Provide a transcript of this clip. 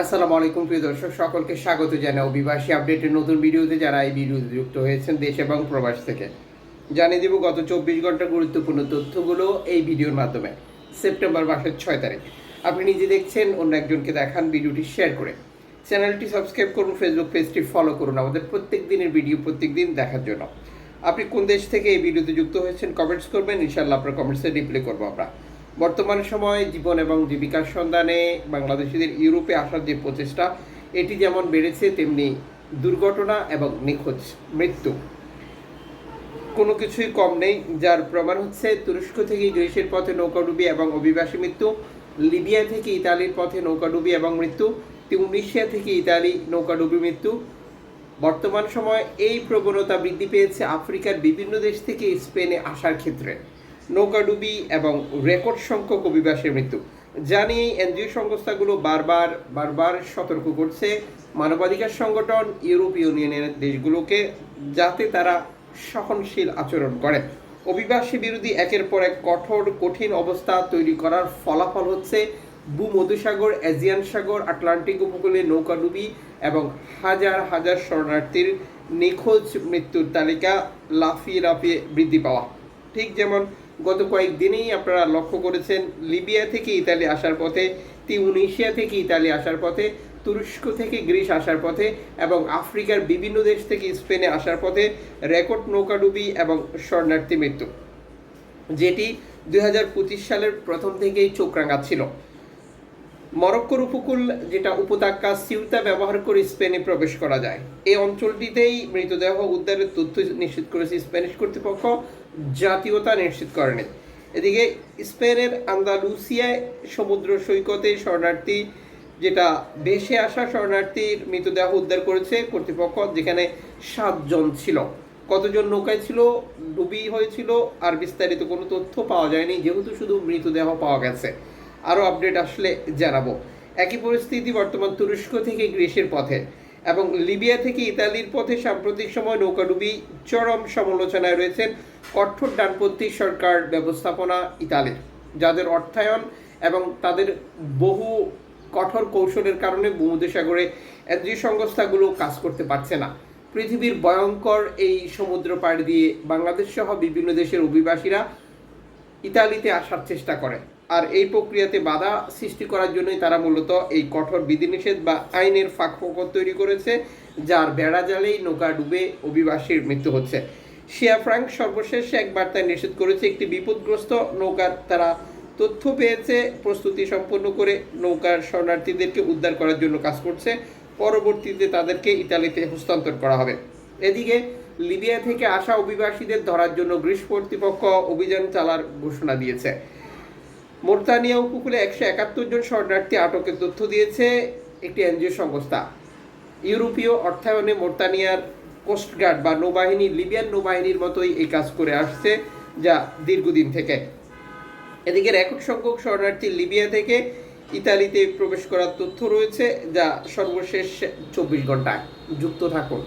আসসালামু আলাইকুম, প্রিয় দর্শক। সকলকে স্বাগত জানাই অভিবাসী আপডেটের নতুন ভিডিওতে যারা এই ভিডিওতে যুক্ত হয়েছেন দেশ এবং প্রবাস থেকে। জানিয়ে দেব গত চব্বিশ ঘণ্টা গুরুত্বপূর্ণ তথ্যগুলো এই ভিডিওর মাধ্যমে। সেপ্টেম্বর মাসের ছয় তারিখ। আপনি নিজে দেখছেন, অন্য একজনকে দেখান, ভিডিওটি শেয়ার করে। চ্যানেলটি সাবস্ক্রাইব করুন, ফেসবুক পেজটি ফলো করুন, আমাদের প্রত্যেক দিনের ভিডিও প্রত্যেক দিন দেখার জন্য। আপনি কোন দেশ থেকে এই ভিডিওতে যুক্ত হয়েছেন কমেন্টস করবেন ইনশাল্লাহ আপনার কমেন্টসে রিপ্লাই করব আমরা। বর্তমান সময়ে জীবন এবং জীবিকার সন্ধানে বাংলাদেশিদের ইউরোপে আসার যে প্রচেষ্টা, এটি যেমন বেড়েছে, তেমনি দুর্ঘটনা এবং নিখোঁজ মৃত্যু। কোনো কিছুই কম নেই, যার প্রমাণ হচ্ছে তুরস্ক থেকে গ্রিসের পথে নৌকাডুবি এবং অভিবাসী মৃত্যু, লিবিয়া থেকে ইতালির পথে নৌকাডুবি এবং মৃত্যু তিউনিশিয়া থেকে ইতালি নৌকাডুবি মৃত্যু। বর্তমান সময় এই প্রবণতা বৃদ্ধি পেয়েছে আফ্রিকার বিভিন্ন দেশ থেকে স্পেনে আসার ক্ষেত্রে। নৌকাডুবি এবং রেকর্ড সংখ্যক অভিবাসীর মৃত্যু। জানি এনজিও সংস্থাগুলো বারবার বারবার সতর্ক করছে। মানবাধিকার সংগঠন, ইউরোপীয় ইউনিয়নের দেশগুলোকে যাতে তারা সহনশীল আচরণ করে। অভিবাসী বিরোধী একের পর এক কঠোর, কঠিন অবস্থা তৈরি করার ফলাফল হচ্ছে ভূমধ্যসাগর এজিয়ান সাগর, আটলান্টিক উপকূলে নৌকাডুবি এবং হাজার হাজার শরণার্থীর নিখোঁজ মৃত্যুর তালিকা লাফিয়ে লাফিয়ে বৃদ্ধি পাওয়া। ঠিক যেমন গত কয়েকদিনেই আপনারা লক্ষ্য করেছেন, লিবিয়া থেকে ইতালি আসার পথে, তিউনিশিয়া থেকে ইতালি আসার পথে, তুরস্ক থেকে গ্রিস আসার পথে এবং আফ্রিকার বিভিন্ন দেশ থেকে স্পেনে আসার পথে রেকর্ড নৌকাডুবি এবং শরণার্থী মৃত্যু, যেটি দুই হাজার পঁচিশ সালের প্রথম থেকেই চোখ ছিল। মরক্কোর উপকূল যেটা উপত্যকা সিউতা ব্যবহার করে স্পেনে প্রবেশ করা যায়। এই অঞ্চলটিতেই মৃতদেহ উদ্ধারের তথ্য নিশ্চিত করেছে স্প্যানিশ কর্তৃপক্ষ। জাতীয়তা নিশ্চিত করেনি। এদিকে স্পেনের আন্দালুসিয়ায় সমুদ্র সৈকতে শরণার্থী, যেটা ভেসে আসা শরণার্থীর মৃতদেহ উদ্ধার করেছে কর্তৃপক্ষ, যেখানে সাতজন ছিল। কতজন নৌকায় ছিল, ডুবি হয়েছিল, আর বিস্তারিত কোনো তথ্য পাওয়া যায়নি, যেহেতু শুধু মৃতদেহ পাওয়া গেছে। আরও আপডেট আসলে জানাব। একই পরিস্থিতি বর্তমান তুরস্ক থেকে গ্রিসের পথে। এবং লিবিয়া থেকে ইতালির পথে সাম্প্রতিক সময় নৌকাডুবি চরম সমালোচনায় রয়েছেন কঠোর ডানপন্থী সরকার ব্যবস্থাপনা ইতালির, যাদের অর্থায়ন এবং তাদের বহু কঠোর কৌশলের কারণে ভূমধ্যসাগরে এনজিও সংস্থাগুলো কাজ করতে পারছে না। পৃথিবীর ভয়ঙ্কর এই সমুদ্র পাড়ি দিয়ে বাংলাদেশ সহ বিভিন্ন দেশের অভিবাসীরা ইতালিতে আসার চেষ্টা করে। আর এই প্রক্রিয়াতে বাধা সৃষ্টি করার জন্যই তারা মূলত এই কঠোর বিধিনিষেধ বা আইনের ফাঁক ফোকর তৈরি করেছে, যার বেড়া জালেই নৌকা ডুবে অভিবাসীর মৃত্যু হচ্ছে। শিয়া ফ্রাঙ্ক সর্বশেষ এক বার্তায় নিষেধ করেছে, একটি বিপদগ্রস্ত নৌকার তারা তথ্য পেয়েছে, প্রস্তুতি সম্পন্ন করে নৌকার শরণার্থীদেরকে উদ্ধার করার জন্য কাজ করছে, পরবর্তীতে তাদেরকে ইতালিতে হস্তান্তর করা হবে। এদিকে লিবিয়া থেকে আসা অভিবাসীদের ধরার জন্য গ্রিস কর্তৃপক্ষ অভিযান চালার ঘোষণা দিয়েছে। মোরতানিয়া উপকূলে একশো একাত্তর জন শরণার্থী আটকের তথ্য দিয়েছে একটি এনজিও সংস্থা। ইউরোপীয় অর্থায়নে মোরতানিয়ার কোস্টগার্ড বা নৌবাহিনী লিবিয়ান নৌবাহিনীর মতোই এই কাজ করে আসছে যা দীর্ঘদিন থেকে। এদিকে রেকর্ড সংখ্যক শরণার্থী লিবিয়া থেকে ইতালিতে প্রবেশ করার তথ্য রয়েছে যা সর্বশেষ চব্বিশ ঘন্টায়। যুক্ত থাকুন।